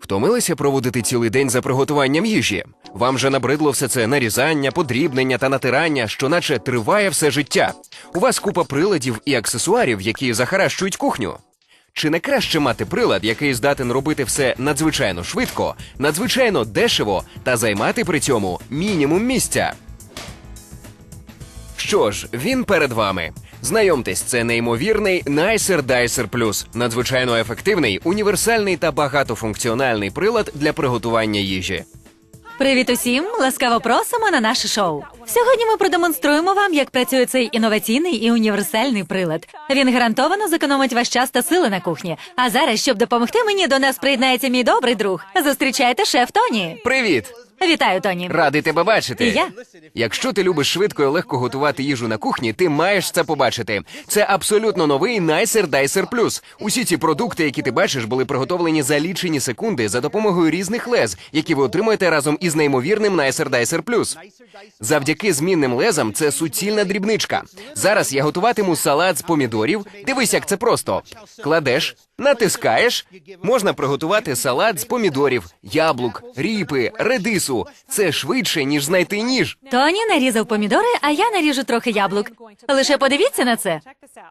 Втомилися проводити цілий день за приготуванням їжі. Вам же набридло все це нарізання, подрібнення та натирання, що наче триває все життя. У вас купа приладів і аксесуарів, які захаращують кухню. Чи не краще мати прилад, який здатен робити все надзвичайно швидко, надзвичайно дешево та займати при цьому мінімум місця? Що ж, він перед вами. Знайомтесь, це неймовірний Nicer Dicer Plus. Надзвичайно ефективний, універсальний та багатофункціональний прилад для приготування їжі. Привіт усім! Ласкаво просимо на наше шоу. Сьогодні ми продемонструємо вам, як працює цей інноваційний і універсальний прилад. Він гарантовано зекономить ваш час та сили на кухні. А зараз, щоб допомогти мені, до нас приєднається мій добрий друг. Зустрічайте шеф Тоні. Привіт! Вітаю, Тоні. Радий тебе бачити. І я. Якщо ти любиш швидко і легко готувати їжу на кухні, ти маєш це побачити. Це абсолютно новий Nicer Dicer Plus. Усі ці продукти, які ти бачиш, були приготовлені за лічені секунди за допомогою різних лез, які ви отримуєте разом із неймовірним Nicer Dicer Plus. Завдяки змінним лезам це суцільна дрібничка. Зараз я готуватиму салат з помідорів. Дивись, як це просто. Кладеш, натискаєш. Можна приготувати салат з помідорів, яблук, ріпи, редису. Це швидше, ніж знайти ніж. Тоні нарізав помідори, а я наріжу трохи яблук. Лише подивіться на це.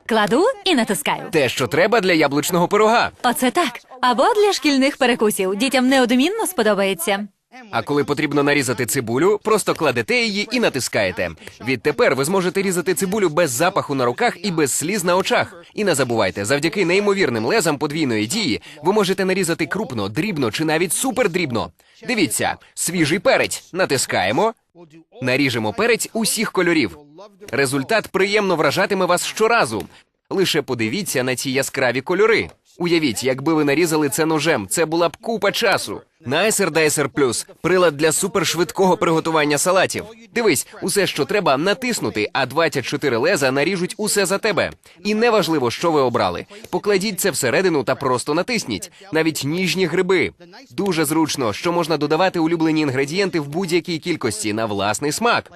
Кладу і натискаю. Те, що треба для яблучного пирога. Оце так. Або для шкільних перекусів. Дітям неодмінно сподобається. А коли потрібно нарізати цибулю, просто кладете її і натискаєте. Відтепер ви зможете різати цибулю без запаху на руках і без сліз на очах. І не забувайте, завдяки неймовірним лезам подвійної дії ви можете нарізати крупно, дрібно чи навіть супердрібно. Дивіться, свіжий перець. Натискаємо. Наріжемо перець усіх кольорів. Результат приємно вражатиме вас щоразу. Лише подивіться на ці яскраві кольори. Уявіть, якби ви нарізали це ножем, це була б купа часу. Nicer Dicer Plus – прилад для супершвидкого приготування салатів. Дивись, усе, що треба, натиснути, а 24 леза наріжуть усе за тебе. І неважливо, що ви обрали. Покладіть це всередину та просто натисніть. Навіть ніжні гриби. Дуже зручно, що можна додавати улюблені інгредієнти в будь-якій кількості на власний смак.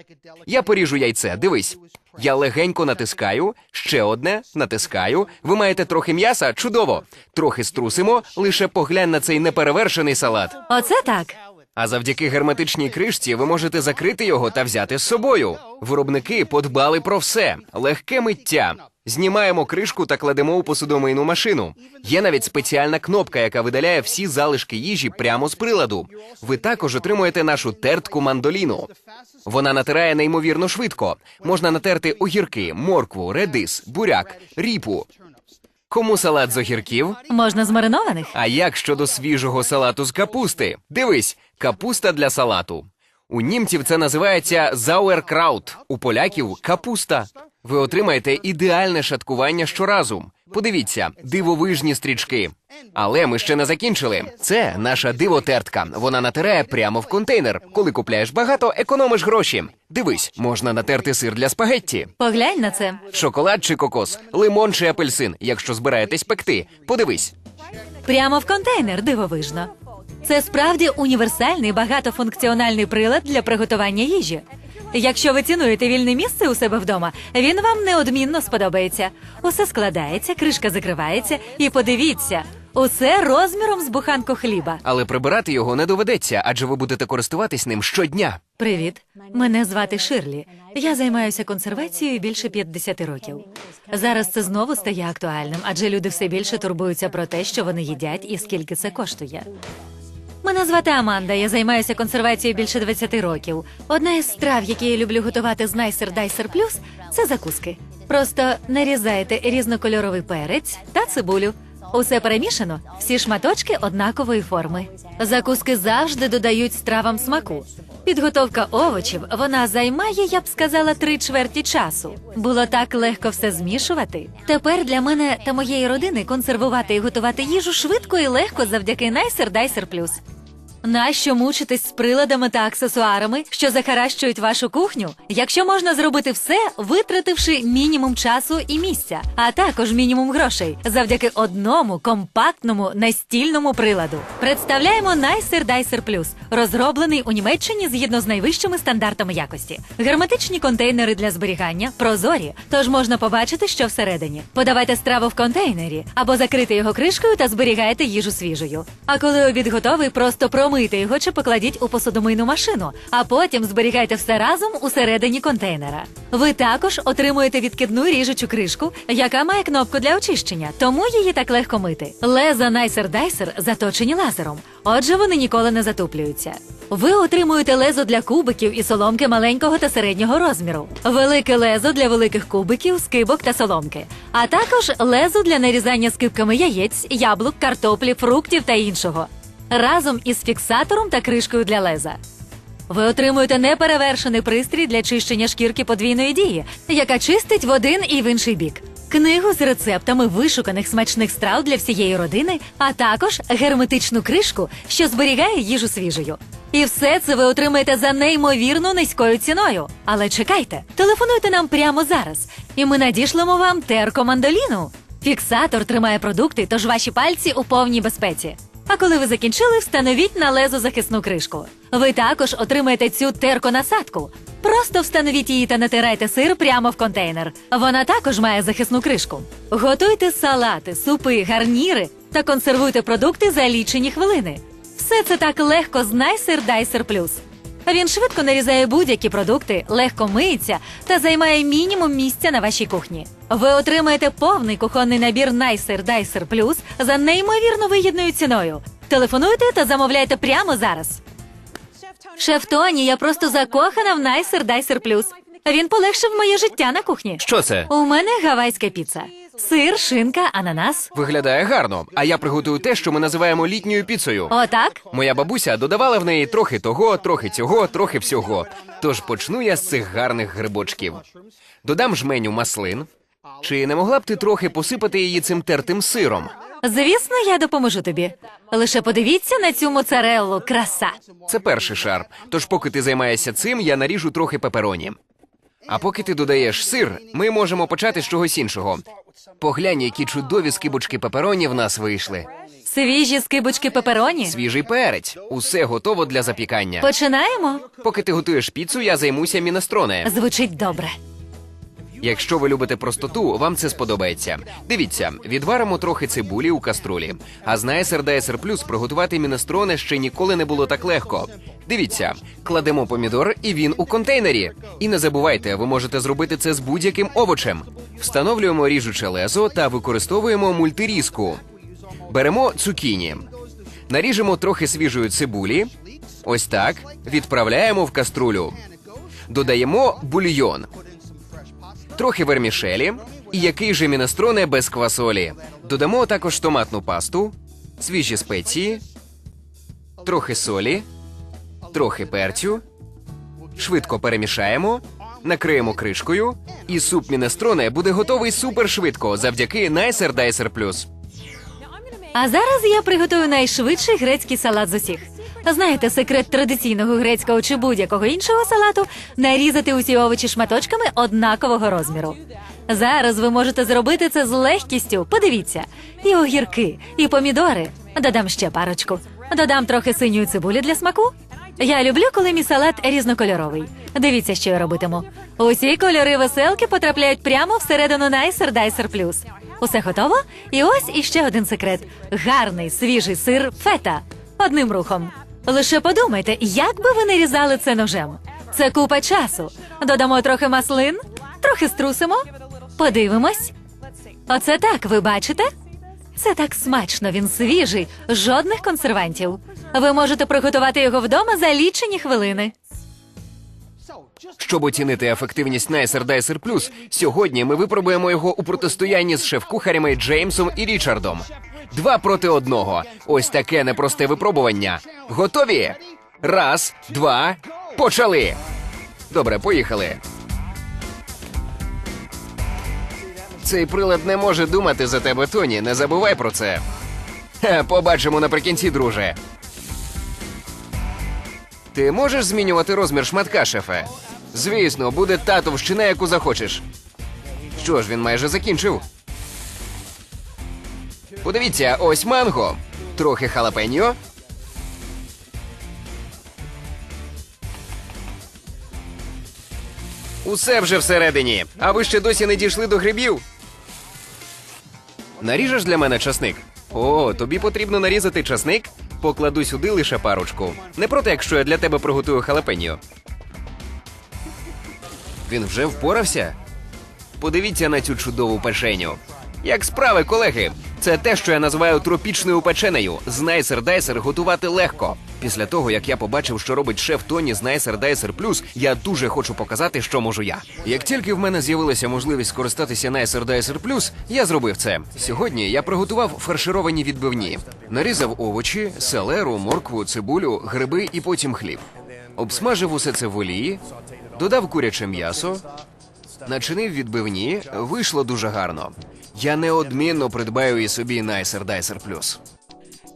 Я поріжу яйце. Дивись. Я легенько натискаю, ще одне, натискаю. Ви маєте трохи м'яса? Чудово. Трохи струсимо, лише поглянь на цей неперевершений салат. Оце так. А завдяки герметичній кришці ви можете закрити його та взяти з собою. Виробники подбали про все: легке миття. Знімаємо кришку та кладемо у посудомийну машину. Є навіть спеціальна кнопка, яка видаляє всі залишки їжі прямо з приладу. Ви також отримуєте нашу тертку мандоліну. Вона натирає неймовірно швидко. Можна натерти огірки, моркву, редис, буряк, ріпу. Кому салат з огірків? Можна з маринованих. А як щодо свіжого салату з капусти? Дивись, капуста для салату. У німців це називається зауеркраут, у поляків капуста. Ви отримаєте ідеальне шаткування щоразу. Подивіться, дивовижні стрічки. Але ми ще не закінчили. Це наша дивотертка. Вона натирає прямо в контейнер. Коли купляєш багато, економиш гроші. Дивись, можна натерти сир для спагетті. Поглянь на це. Шоколад чи кокос, лимон чи апельсин, якщо збираєтесь пекти. Подивись. Прямо в контейнер дивовижно. Це справді універсальний багатофункціональний прилад для приготування їжі. Якщо ви цінуєте вільне місце у себе вдома, він вам неодмінно сподобається. Усе складається, кришка закривається, і подивіться, усе розміром з буханку хліба. Але прибирати його не доведеться, адже ви будете користуватись ним щодня. Привіт, мене звати Ширлі. Я займаюся консервацією більше 50 років. Зараз це знову стає актуальним, адже люди все більше турбуються про те, що вони їдять і скільки це коштує. Мене звати Аманда. Я займаюся консервацією більше 20 років. Одна із страв, які я люблю готувати з Nicer Dicer Plus, це закуски. Просто нарізаєте різнокольоровий перець та цибулю. Усе перемішано, всі шматочки однакової форми. Закуски завжди додають стравам смаку. Підготовка овочів вона займає, я б сказала, три чверті часу. Було так легко все змішувати. Тепер для мене та моєї родини консервувати і готувати їжу швидко і легко завдяки Nicer Dicer Plus. Нащо мучитись з приладами та аксесуарами, що захаращують вашу кухню, якщо можна зробити все, витративши мінімум часу і місця, а також мінімум грошей, завдяки одному компактному настільному приладу. Представляємо Nicer Dicer Plus, розроблений у Німеччині згідно з найвищими стандартами якості. Герметичні контейнери для зберігання прозорі, тож можна побачити, що всередині. Подавайте страву в контейнері або закрити його кришкою та зберігайте їжу свіжою. А коли обід готовий, просто промийте його чи покладіть у посудомийну машину, а потім зберігайте все разом усередині контейнера. Ви також отримуєте відкидну ріжучу кришку, яка має кнопку для очищення, тому її так легко мити. Леза Nicer Dicer заточені лазером, отже, вони ніколи не затуплюються. Ви отримуєте лезо для кубиків і соломки маленького та середнього розміру, велике лезо для великих кубиків, скибок та соломки, а також лезо для нарізання скибками яєць, яблук, картоплі, фруктів та іншого, разом із фіксатором та кришкою для леза. Ви отримуєте неперевершений пристрій для чищення шкірки подвійної дії, яка чистить в один і в інший бік. Книгу з рецептами вишуканих смачних страв для всієї родини, а також герметичну кришку, що зберігає їжу свіжою. І все це ви отримаєте за неймовірно низькою ціною. Але чекайте, телефонуйте нам прямо зараз, і ми надішлемо вам теркомандоліну. Фіксатор тримає продукти, тож ваші пальці у повній безпеці. А коли ви закінчили, встановіть на лезо захисну кришку. Ви також отримаєте цю терконасадку. Просто встановіть її та натирайте сир прямо в контейнер. Вона також має захисну кришку. Готуйте салати, супи, гарніри та консервуйте продукти за лічені хвилини. Все це так легко з Nicer Dicer Plus. Він швидко нарізає будь-які продукти, легко миється та займає мінімум місця на вашій кухні. Ви отримаєте повний кухонний набір Nicer Dicer Plus за неймовірно вигідною ціною. Телефонуйте та замовляйте прямо зараз. Шеф Тоні, я просто закохана в Nicer Dicer Plus. Він полегшив моє життя на кухні. Що це? У мене гавайська піца. Сир, шинка, ананас. Виглядає гарно, а я приготую те, що ми називаємо літньою піцею. Отак? Моя бабуся додавала в неї трохи того, трохи цього, трохи всього. Тож почну я з цих гарних грибочків. Додам жменю маслин. Чи не могла б ти трохи посипати її цим тертим сиром? Звісно, я допоможу тобі. Лише подивіться на цю моцареллу, краса. Це перший шар. Тож, поки ти займаєшся цим, я наріжу трохи пепероні. А поки ти додаєш сир, ми можемо почати з чогось іншого. Поглянь, які чудові скибочки пепероні в нас вийшли. Свіжі скибочки пепероні. Свіжий перець. Усе готово для запікання. Починаємо. Поки ти готуєш піцу, я займуся мінестроне. Звучить добре. Якщо ви любите простоту, вам це сподобається. Дивіться, відваримо трохи цибулі у каструлі. А з Dicer Plus приготувати мінестроне ще ніколи не було так легко. Дивіться, кладемо помідор, і він у контейнері. І не забувайте, ви можете зробити це з будь-яким овочем. Встановлюємо ріжуче лезо та використовуємо мультирізку. Беремо цукіні. Наріжемо трохи свіжої цибулі. Ось так. Відправляємо в каструлю. Додаємо бульйон трохи вермішелі. І який же мінестроне без квасолі. Додамо також томатну пасту, свіжі спеції, трохи солі, трохи перцю. Швидко перемішаємо, накриємо кришкою, і суп мінестроне буде готовий супершвидко завдяки Nicer Dicer Plus. А зараз я приготую найшвидший грецький салат з усіх. Знаєте, секрет традиційного грецького чи будь-якого іншого салату нарізати усі овочі шматочками однакового розміру. Зараз ви можете зробити це з легкістю. Подивіться, і огірки, і помідори. Додам ще парочку. Додам трохи синьої цибулі для смаку. Я люблю, коли мій салат різнокольоровий. Дивіться, що я робитиму. Усі кольори веселки потрапляють прямо всередину Nicer Dicer Plus. Усе готово? І ось іще один секрет: гарний свіжий сир фета. Одним рухом. Лише подумайте, як би ви не різали це ножем. Це купа часу. Додамо трохи маслин, трохи струсимо. Подивимось. Оце так, ви бачите? Це так смачно, він свіжий, жодних консервантів. Ви можете приготувати його вдома за лічені хвилини. Щоб оцінити ефективність Dicer Plus, сьогодні ми випробуємо його у протистоянні з шеф-кухарями Джеймсом і Річардом. Два проти одного. Ось таке непросте випробування. Готові? Раз, два, почали. Добре, поїхали. Цей прилад не може думати за тебе, Тоні. Не забувай про це. Побачимо наприкінці, друже. Ти можеш змінювати розмір шматка, шефе? Звісно, буде та товщина, яку захочеш. Що ж, він майже закінчив. Подивіться, ось манго. Трохи халапеньо. Усе вже всередині. А ви ще досі не дійшли до грибів. Наріжеш для мене часник? О, тобі потрібно нарізати часник? Покладу сюди лише парочку. Не проти, якщо я для тебе приготую халапеньо. Він вже впорався? Подивіться на цю чудову печеню. Як справи, колеги? Це те, що я називаю тропічною печенею. З Найсер Дайсер готувати легко. Після того, як я побачив, що робить шеф Тоні з Найсер Дайсер Плюс, я дуже хочу показати, що можу я. Як тільки в мене з'явилася можливість скористатися Найсер Дайсер Плюс, я зробив це. Сьогодні я приготував фаршировані відбивні, нарізав овочі, селеру, моркву, цибулю, гриби і потім хліб. Обсмажив усе це в олії, додав куряче м'ясо, Начинив відбивні, вийшло дуже гарно. Я неодмінно придбаю і собі Найсер Дайсер Плюс.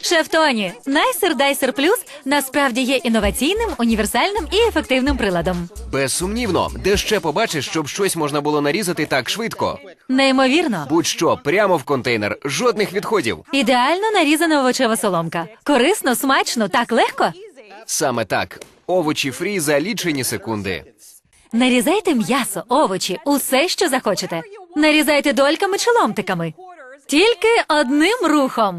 Шеф Тоні, Найсер Дайсер Плюс насправді є інноваційним, універсальним і ефективним приладом. Безсумнівно, де ще побачиш, щоб щось можна було нарізати так швидко. Неймовірно. Будь-що, прямо в контейнер, жодних відходів. Ідеально нарізана овочева соломка. Корисно, смачно, так легко. Саме так. Овочі фрі за лічені секунди. Нарізайте м'ясо, овочі, усе, що захочете. Нарізайте дольками чи ломтиками. Тільки одним рухом.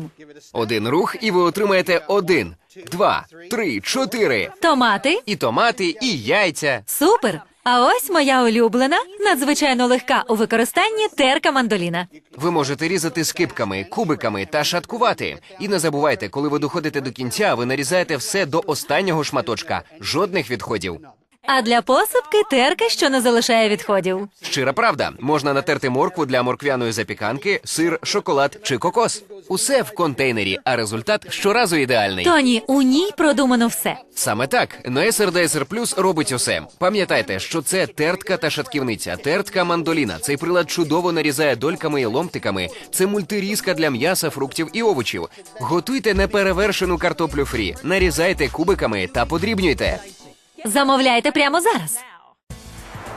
Один рух, і ви отримаєте один, два, три, чотири. Томати. І томати, і яйця. Супер. А ось моя улюблена, надзвичайно легка у використанні терка мандоліна. Ви можете різати скипками, кубиками та шаткувати. І не забувайте, коли ви доходите до кінця, ви нарізаєте все до останнього шматочка. Жодних відходів. А для посипки терка, що не залишає відходів. Щира правда, можна натерти моркву для морквяної запіканки, сир, шоколад чи кокос. Усе в контейнері, а результат щоразу ідеальний. Тоні, у ній продумано все. Саме так, Найсер Дайсер Плюс робить усе. Пам'ятайте, що це тертка та шатківниця, тертка мандоліна. Цей прилад чудово нарізає дольками і ломтиками. Це мультирізка для м'яса, фруктів і овочів. Готуйте неперевершену картоплю фрі, нарізайте кубиками та подрібнюйте. Замовляйте прямо зараз.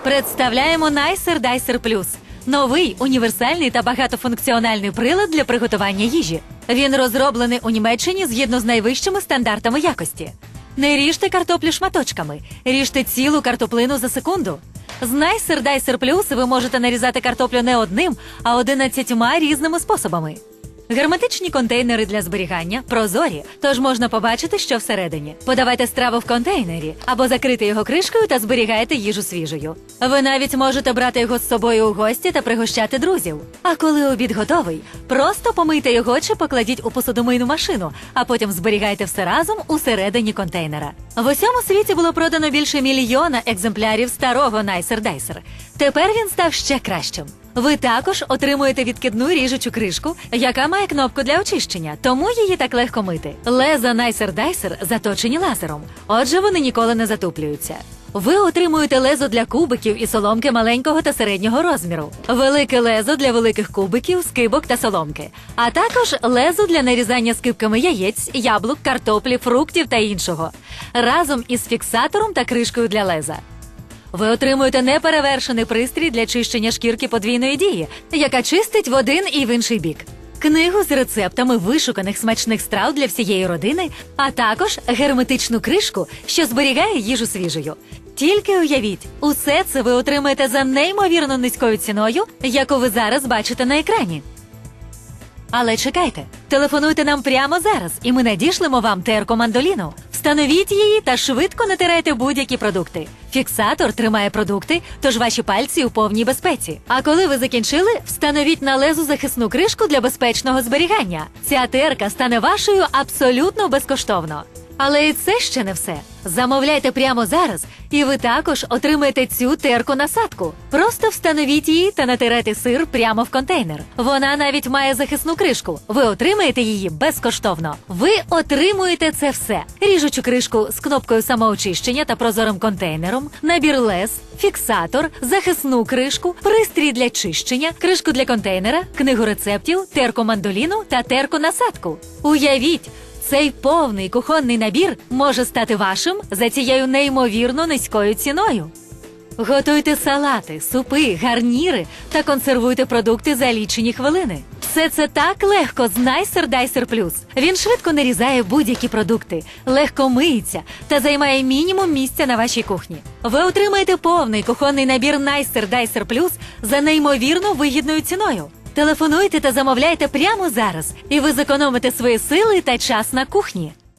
Представляємо Найсер Дайсер Плюс. Новий універсальний та багатофункціональний прилад для приготування їжі. Він розроблений у Німеччині згідно з найвищими стандартами якості. Не ріжте картоплю шматочками, ріжте цілу картоплину за секунду. З Найсер Дайсер Плюс ви можете нарізати картоплю не одним, а одинадцятьма різними способами. Герметичні контейнери для зберігання прозорі, тож можна побачити, що всередині. Подавайте страву в контейнері або закрити його кришкою та зберігайте їжу свіжою. Ви навіть можете брати його з собою у гості та пригощати друзів. А коли обід готовий, просто помийте його чи покладіть у посудомийну машину, а потім зберігайте все разом усередині контейнера. В усьому світі було продано більше мільйона екземплярів старого Найсер Дайсер. Тепер він став ще кращим. Ви також отримуєте відкидну ріжучу кришку, яка має кнопку для очищення, тому її так легко мити. Леза Найсер Дайсер заточені лазером, отже, вони ніколи не затуплюються. Ви отримуєте лезо для кубиків і соломки маленького та середнього розміру, велике лезо для великих кубиків, скибок та соломки, а також лезо для нарізання скибками яєць, яблук, картоплі, фруктів та іншого, разом із фіксатором та кришкою для леза. Ви отримуєте неперевершений пристрій для чищення шкірки подвійної дії, яка чистить в один і в інший бік. Книгу з рецептами вишуканих смачних страв для всієї родини, а також герметичну кришку, що зберігає їжу свіжою. Тільки уявіть, усе це ви отримаєте за неймовірно низькою ціною, яку ви зараз бачите на екрані. Але чекайте, телефонуйте нам прямо зараз, і ми надішлемо вам терку мандоліну. Встановіть її та швидко натирайте будь-які продукти. Фіксатор тримає продукти, тож ваші пальці у повній безпеці. А коли ви закінчили, встановіть на лезу захисну кришку для безпечного зберігання. Ця терка стане вашою абсолютно безкоштовно. Але і це ще не все. Замовляйте прямо зараз, і ви також отримаєте цю терку насадку. Просто встановіть її та натирайте сир прямо в контейнер. Вона навіть має захисну кришку. Ви отримаєте її безкоштовно. Ви отримуєте це все: ріжучу кришку з кнопкою самоочищення та прозорим контейнером, набір лез, фіксатор, захисну кришку, пристрій для чищення, кришку для контейнера, книгу рецептів, терку мандоліну та терку насадку. Уявіть. Цей повний кухонний набір може стати вашим за цією неймовірно низькою ціною. Готуйте салати, супи, гарніри та консервуйте продукти за лічені хвилини. Все це так легко з Nicer Dicer Plus. Він швидко нарізає будь-які продукти, легко миється та займає мінімум місця на вашій кухні. Ви отримаєте повний кухонний набір Nicer Dicer Plus за неймовірно вигідною ціною. Телефонуйте та замовляйте прямо зараз, і ви зекономите свої сили та час на кухні.